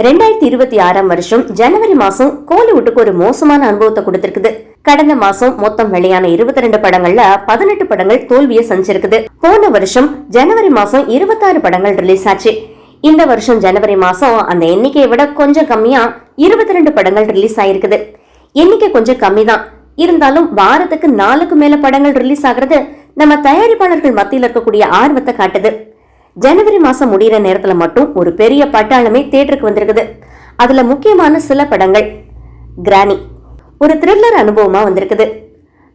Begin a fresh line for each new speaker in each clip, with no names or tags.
ரெண்டாயிரத்தி இருபத்தி ஆறாம் வருஷம் ஜனவரி மாசம் கோலிவுட்டுக்கு ஒரு மோசமான அனுபவத்தை கொடுத்திருக்குது. கடந்த மாசம் மொத்தம் வெளியான இருபத்தி ரெண்டு படங்கள்ல பதினெட்டு படங்கள் தோல்வியை சந்திச்சிருக்குது. போன வருஷம் ஜனவரி மாசம் இருபத்தாறு படங்கள் ரிலீஸ் ஆச்சு. இந்த வருஷம் ஜனவரி மாசம் அந்த எண்ணிக்கையை விட கொஞ்சம் கம்மியா இருபத்தி ரெண்டு படங்கள் ரிலீஸ் ஆயிருக்குது. எண்ணிக்கை கொஞ்சம் கம்மி தான் இருந்தாலும் வாரத்துக்கு நாலுக்கு மேல படங்கள் ரிலீஸ் ஆகுறது நம்ம தயாரிப்பாளர்கள் மத்தியில் இருக்கக்கூடிய ஆர்வத்தை காட்டுது. ஜனவரி மாசம் முடிகிற நேரத்துல மட்டும் ஒரு பெரிய பட்டாளமே தேட்டருக்கு வந்திருக்குது. அதுல முக்கியமான சில படங்கள். கிரானி. ஒரு த்ரில்லர் அனுபவமா வந்திருக்குது.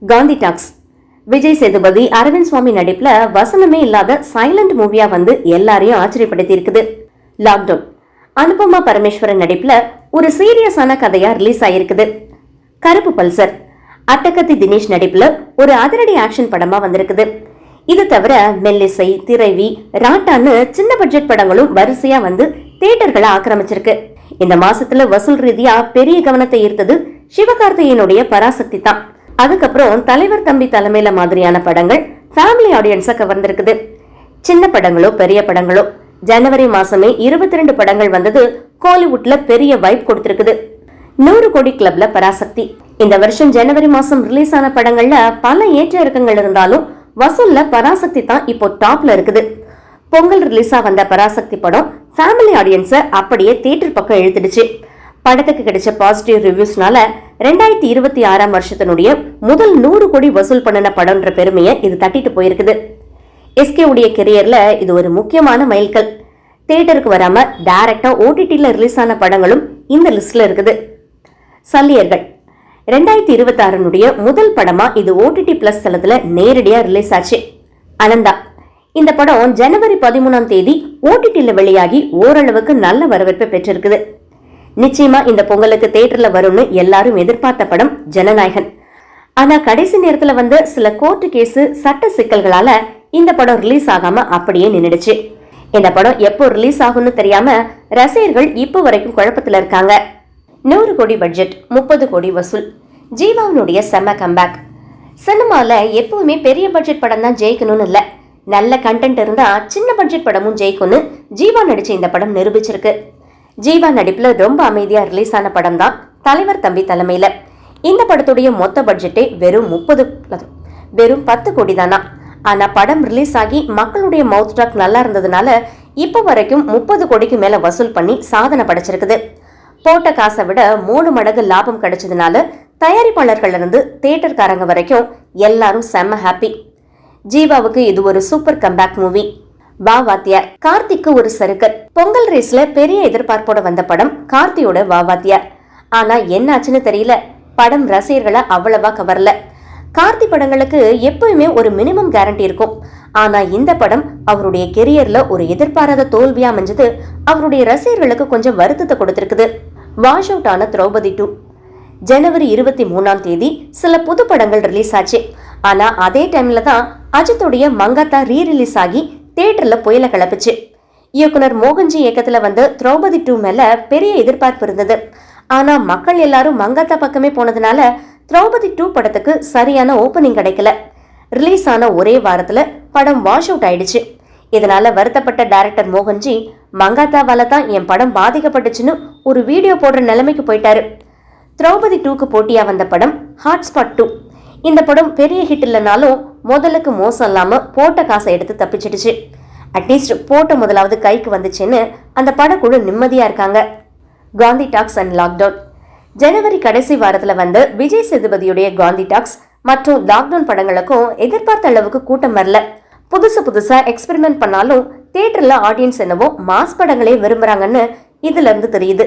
காந்தி டாக்ஸ். விஜய் சேதுபதி அரவிந்த் சுவாமி நடிப்புல வசனமே இல்லாத சைலண்ட் மூவியா வந்து எல்லாரையும் ஆச்சரியப்படுத்தி இருக்குது லாக்டவுன். அனுபமா பரமேஸ்வரன் நடிப்புல ஒரு சீரியஸான கதையா ரிலீஸ் ஆயிருக்குது. கருப்பு பல்சர். அட்டகத்தி தினேஷ் நடிப்புல ஒரு அதிரடி ஆக்ஷன் படமா வந்திருக்குது. இது தவிர மெல்லிசை திரைவி ராட்டான்னு சின்ன பட்ஜெட் படங்களும் வரிசையா வந்து தியேட்டர்களை ஆக்கிரமிச்சிருக்கு. இந்த மாசத்துல வசூல் ரீதியா பெரிய கவனத்தை ஈர்த்தது சிவகார்த்திகேயனுடைய பராசக்தி தான். அதுக்கப்புறம் தலைவர் தம்பி தலைமையில மாதிரியான படங்கள் ஃபேமிலி ஆடியன்ஸை கவர்ந்திருக்குது. சின்ன படங்களோ பெரிய படங்களோ ஜனவரி மாசமே இருபத்தி ரெண்டு படங்கள் வந்தது கோலிவுட்ல பெரிய வைப் கொடுத்திருக்குது. நூறு கோடி கிளப்ல பராசக்தி. இந்த வருஷம் ஜனவரி மாசம் ரிலீஸ் ஆன படங்கள்ல பல ஏற்ற இறக்கங்கள் இருந்தாலும் வசூல்ல பராசக்தி தான் இப்போ டாப்ல இருக்குது. பொங்கல் ரிலீஸா வந்த பராசக்தி படம் ஃபேமிலி ஆடியன்ஸை அப்படியே தியேட்டர் பக்கம் இழுத்துடுச்சு. படத்துக்கு கிடைச்ச பாசிட்டிவ் ரிவ்யூஸ்னால ரெண்டாயிரத்தி இருபத்தி ஆறாம் வருஷத்தினுடைய முதல் நூறு கோடி வசூல் பண்ணின படம்ன்ற பெருமையை இது தட்டிட்டு போயிருக்குது. எஸ்கே உடைய கெரியர்ல இது ஒரு முக்கியமான மைல்கல். தியேட்டருக்கு வராம டைரக்டா ஓடிடியில் ரிலீஸ் ஆன படங்களும் இந்த லிஸ்ட்ல இருக்குது. சல்லியர்கள் ரெண்டாயிரத்தி இருபத்தி ஆறுனுடைய முதல் படமா இது ஓடிடி பிளஸ் தளத்துல நேரடியா ரிலீஸ் ஆச்சு. அனந்தா இந்த படம் ஜனவரி பதிமூணாம் தேதி ஓடிடியில் வெளியாகி ஓரளவுக்கு நல்ல வரவேற்பை பெற்றிருக்குது. நிச்சயமா இந்த பொங்கலுக்கு தேட்டர்ல வரும்னு எல்லாரும் எதிர்பார்த்த படம் ஜனநாயகன். ஆனா கடைசி நேரத்துல வந்த சில கோர்ட்டு கேஸ் சட்ட சிக்கல்களால இந்த படம் ரிலீஸ் ஆகாம அப்படியே நின்றுடுச்சு இந்த படம் எப்போ ரிலீஸ் ஆகும்னு தெரியாம ரசிகர்கள் இப்போ வரைக்கும் குழப்பத்துல இருக்காங்க. நூறு கோடி பட்ஜெட் முப்பது கோடி வசூல். ஜீவாவினுடைய செம்ம கம்பேக் சினிமாவில் எப்பவுமே பெரிய பட்ஜெட் படம் தான் ஜெயிக்கணும்னு இல்லை. நல்ல கண்டென்ட் இருந்தா சின்ன பட்ஜெட் படமும் ஜெயிக்கும்னு ஜீவா நடிச்ச இந்த படம் நிரூபிச்சிருக்கு. ஜீவா நடிப்புல ரொம்ப அமைதியா ரிலீஸ் ஆன படம் தான் தலைவர் தம்பி தலைமையில. இந்த படத்துடைய மொத்த பட்ஜெட்டே வெறும் முப்பது வெறும் பத்து கோடி தானா. ஆனா படம் ரிலீஸ் ஆகி மக்களுடைய மவுத் டாக் நல்லா இருந்ததுனால இப்போ வரைக்கும் முப்பது கோடிக்கு மேல வசூல் பண்ணி சாதனை படைச்சிருக்குது. போட்ட காசை விட மூணு மடங்கு லாபம் கிடைச்சதுனால தயாரிப்பாளர்கள்ல இருந்து தேட்டர்காரங்க வரைக்கும் எல்லாரும் செம்ம ஹாப்பி ஜீவாவுக்கு இது ஒரு சூப்பர் கம்பேக் மூவி வா வாத்தியார் கார்த்திக்கு ஒரு சருக்கர் பொங்கல் ரேஸ்ல பெரிய எதிர்பார்ப்போட வந்த படம் கார்த்தியோட வா வாத்தியார் ஆனா என்னாச்சுன்னு தெரியல. படம் ரசிகர்களை அவ்வளவா கவரல. கார்த்தி படங்களுக்கு எப்பயுமே ஒரு மினிமம் கேரண்டி இருக்கும். ஆனா இந்த படம் அவருடைய கெரியர்ல ஒரு எதிர்பாராத தோல்வியா அமைஞ்சது. அவருடைய ரசிகர்களுக்கு கொஞ்சம் வருத்தத்தை கொடுத்திருக்குது. வாஷ் அவுட் ஆன திரௌபதி டூ ஜனவரி இருபத்தி மூணாம் தேதி சில புது படங்கள் ரிலீஸ் ஆச்சு. ஆனா அதே டைம்ல தான் அஜித்துடைய மங்காத்தா ரீ ரிலீஸ் ஆகி தேட்டர்ல புயல கிளப்பிச்சு. இயக்குனர் மோகன்ஜி இயக்கத்துல வந்து திரௌபதி டூ மேல பெரிய எதிர்பார்ப்பு இருந்தது. ஆனா மக்கள் எல்லாரும் மங்காத்தா பக்கமே போனதுனால திரௌபதி டூ படத்துக்கு சரியான ஓப்பனிங் கிடைக்கல. ரிலீஸ் ஆன ஒரே வாரத்தில் படம் வாஷ் அவுட் ஆயிடுச்சு. இதனால வருத்தப்பட்ட டைரக்டர் மோகன்ஜி மங்காத்தாவால தான் என் படம் பாதிக்கப்பட்டுச்சுன்னு ஒரு வீடியோ போடுற நிலைமைக்கு போயிட்டாரு. திரௌபதி டூக்கு போட்டியா வந்த படம் ஹாட்ஸ்பாட் டூ இந்த படம் பெரிய ஹிட் இல்லைனாலும் முதலுக்கு மோசம் இல்லாம போட்ட காசை எடுத்து தப்பிச்சிடுச்சு. அட்லீஸ்ட் போட்ட முதலாவது கைக்கு வந்துச்சுன்னு அந்த படக்குழு நிம்மதியா இருக்காங்க. காந்தி டாக்ஸ் அண்ட் லாக்டவுன் ஜனவரி கடைசி வாரத்துல வந்து விஜய் சேதுபதியுடைய காந்தி டாக்ஸ் மற்றும் லாக்டவுன் படங்களுக்கும் எதிர்பார்த்த அளவுக்கு கூட்டம் வரல. புதுசு புதுசா எக்ஸ்பெரிமெண்ட் பண்ணாலும் தியேட்டர்ல ஆடியன்ஸ் என்னவோ மாஸ் படங்களே விரும்புறாங்கன்னு இதுல இருந்து தெரியுது.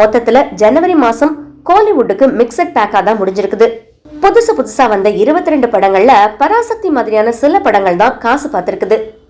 மொத்தத்துல ஜனவரி மாசம் கோலிவுட்டுக்கு மிக்சட் பேக்கா தான் முடிஞ்சிருக்குது. புதுசு புதுசா வந்த இருபத்தி ரெண்டு படங்கள்ல பராசக்தி மாதிரியான சில படங்கள் தான் காசு பார்த்திருக்குது.